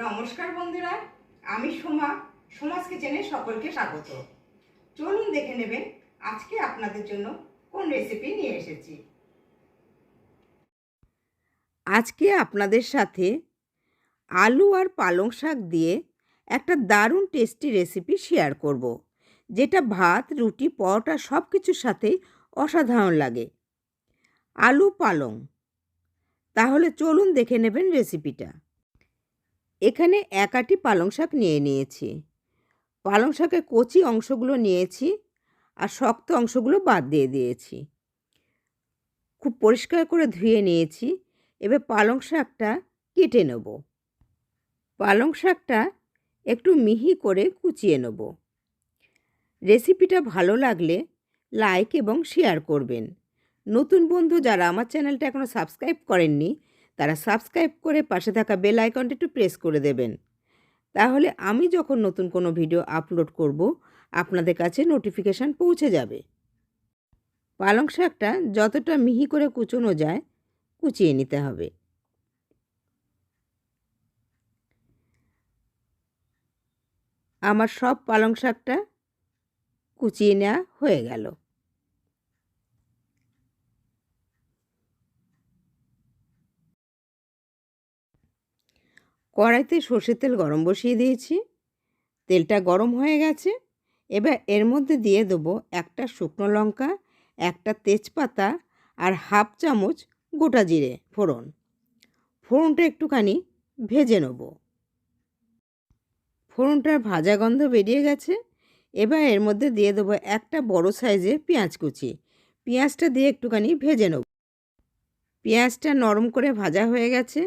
নমস্কার বন্ধুরা, আমি সোমা সমাজ কিচেনে সকলকে স্বাগত। চলুন দেখে নেবেন আজকে আপনাদের জন্য কোন রেসিপি নিয়ে এসেছি। আজকে আপনাদের সাথে আলু আর পালং শাক দিয়ে একটা দারুণ টেস্টি রেসিপি শেয়ার করব, যেটা ভাত, রুটি, পরোটা সব কিছুর সাথেই অসাধারণ লাগে। আলু পালং। তাহলে চলুন দেখে নেবেন রেসিপিটা এখানে একাটি পালং শাক নিয়ে নিয়েছি। পালং শাকের কচি অংশগুলো নিয়েছি আর শক্ত অংশগুলো বাদ দিয়ে দিয়েছি। খুব পরিষ্কার করে ধুয়ে নিয়েছি। এবার পালং শাকটা কেটে নেব। পালং শাকটা একটু মিহি করে কুচিয়ে নেব। রেসিপিটা ভালো লাগলে লাইক এবং শেয়ার করবেন। নতুন বন্ধু যারা আমার চ্যানেলটা এখনও সাবস্ক্রাইব করেননি তারা সাবস্ক্রাইব করে পাশে থাকা বেল আইকনটা একটু প্রেস করে দেবেন। তাহলে আমি যখন নতুন কোনো ভিডিও আপলোড করব, আপনাদের কাছে নোটিফিকেশান পৌঁছে যাবে। পালং শাকটা যতটা মিহি করে কুচোনো যায়, কুচিয়ে নিতে হবে। আমার সব পালং শাকটা কুচিয়ে নেওয়া হয়ে গেল। কড়াইতে সর্ষের তেল গরম বসিয়ে দিয়েছি। তেলটা গরম হয়ে গেছে। এবার এর মধ্যে দিয়ে দেবো একটা শুকনো লঙ্কা, একটা তেজপাতা আর হাফ চামচ গোটা জিরে ফোড়ন। ফোড়নটা একটুখানি ভেজে নেব। ফোড়নটার ভাজা গন্ধ বেরিয়ে গেছে। এবার এর মধ্যে দিয়ে দেবো একটা বড় সাইজের পেঁয়াজ কুচি। পেঁয়াজটা দিয়ে একটুখানি ভেজে নেব। পেঁয়াজটা নরম করে ভাজা হয়ে গেছে।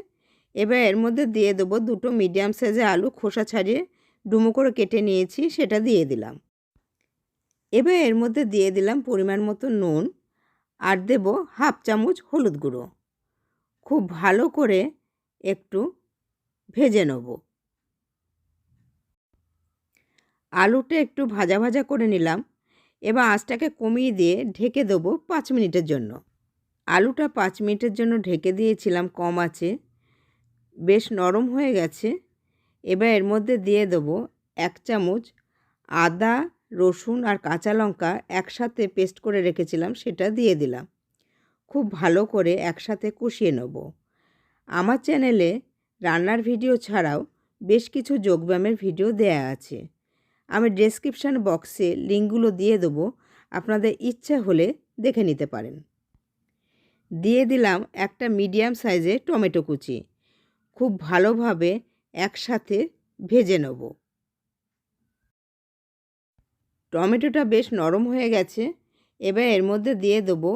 এবার এর মধ্যে দিয়ে দেবো দুটো মিডিয়াম সাইজে আলু খোসা ছাড়িয়ে ডুমো করে কেটে নিয়েছি, সেটা দিয়ে দিলাম। এবার এর মধ্যে দিয়ে দিলাম পরিমাণ মতো নুন আর দেব হাফ চামচ হলুদ গুঁড়ো। খুব ভালো করে একটু ভেজে নেব। আলুটা একটু ভাজা ভাজা করে নিলাম। এবার আঁচটাকে কমিয়ে দিয়ে ঢেকে দেবো পাঁচ মিনিটের জন্য। আলুটা পাঁচ মিনিটের জন্য ঢেকে দিয়েছিলাম, কম আছে। বেশ নরম হয়ে গেছে। এবার এর মধ্যে দিয়ে দেবো এক চামচ আদা, রসুন আর কাঁচা লঙ্কা একসাথে পেস্ট করে রেখেছিলাম, সেটা দিয়ে দিলাম। খুব ভালো করে একসাথে কষিয়ে নেব। আমার চ্যানেলে রান্নার ভিডিও ছাড়াও বেশ কিছু যোগব্যায়ামের ভিডিও দেয়া আছে। আমি ডেসক্রিপশান বক্সে লিঙ্কগুলো দিয়ে দেবো, আপনাদের ইচ্ছা হলে দেখে নিতে পারেন। দিয়ে দিলাম একটা মিডিয়াম সাইজের টমেটো কুচি। খুব ভালোভাবে একসাথে ভেজে নেব। টমেটোটা বেশ নরম হয়ে গেছে। এবার এর মধ্যে দিয়ে দেবো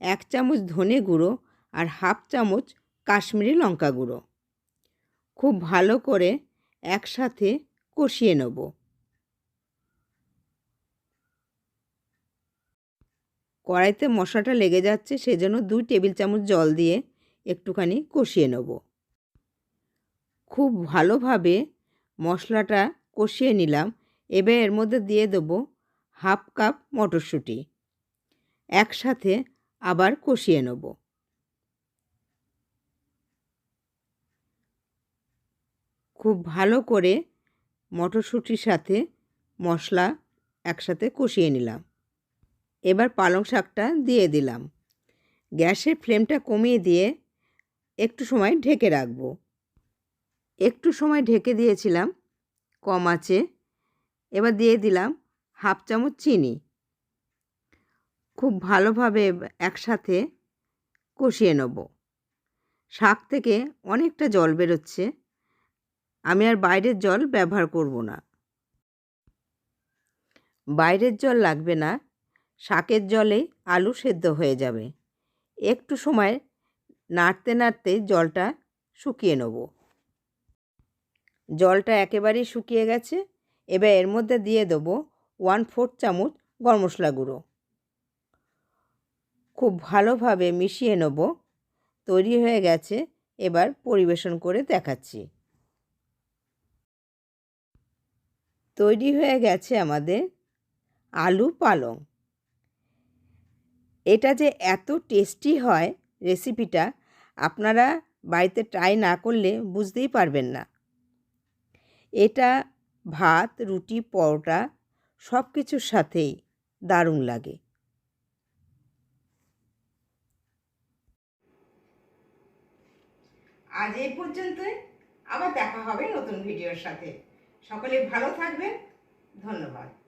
এক চামচ ধনে গুঁড়ো আর হাফ চামচ কাশ্মীরি লঙ্কা গুঁড়ো। খুব ভালো করে একসাথে কষিয়ে নেব। কড়াইতে মশলাটা লেগে যাচ্ছে, সেজন্য দুই টেবিল চামচ জল দিয়ে একটুখানি কষিয়ে নেব। খুব ভালোভাবে মশলাটা কষিয়ে নিলাম। এবার এর মধ্যে দিয়ে দেবো হাফ কাপ মটরশুঁটি। একসাথে আবার কষিয়ে নেব। খুব ভালো করে মটরশুঁটির সাথে মশলা একসাথে কষিয়ে নিলাম। এবার পালং শাকটা দিয়ে দিলাম। গ্যাসের ফ্লেমটা কমিয়ে দিয়ে একটু সময় ঢেকে রাখব। একটু সময় ঢেকে দিয়েছিলাম, কম আছে। এবার দিয়ে দিলাম হাফ চামচ চিনি। খুব ভালোভাবে একসাথে কষিয়ে নেব। শাক থেকে অনেকটা জল বেরোচ্ছে। আমি আর বাইরের জল ব্যবহার করব না। বাইরের জল লাগবে না। শাকের জলেই আলু সেদ্ধ হয়ে যাবে। একটু সময় নাড়তে নাড়তে জলটা শুকিয়ে নেব। জলটা একেবারেই শুকিয়ে গেছে, এবার এর মধ্যে দিয়ে দেবো ওয়ান ফোর্থ চামচ গরম মশলা গুঁড়ো। খুব ভালোভাবে মিশিয়ে নেব, তৈরি হয়ে গেছে, এবার পরিবেশন করে দেখাচ্ছি। তৈরি হয়ে গেছে আমাদের আলু পালং। এটা যে এত টেস্টি হয় রেসিপিটা, আপনারা বাড়িতে ট্রাই না করলে বুঝতেই পারবেন না। এটা ভাত, রুটি, পরোটা সব কিছুর সাথেই দারুণ লাগে। আজ এই পর্যন্ত আবার দেখা হবে নতুন ভিডিওর সাথে। সকলে ভালো থাকবেন। ধন্যবাদ।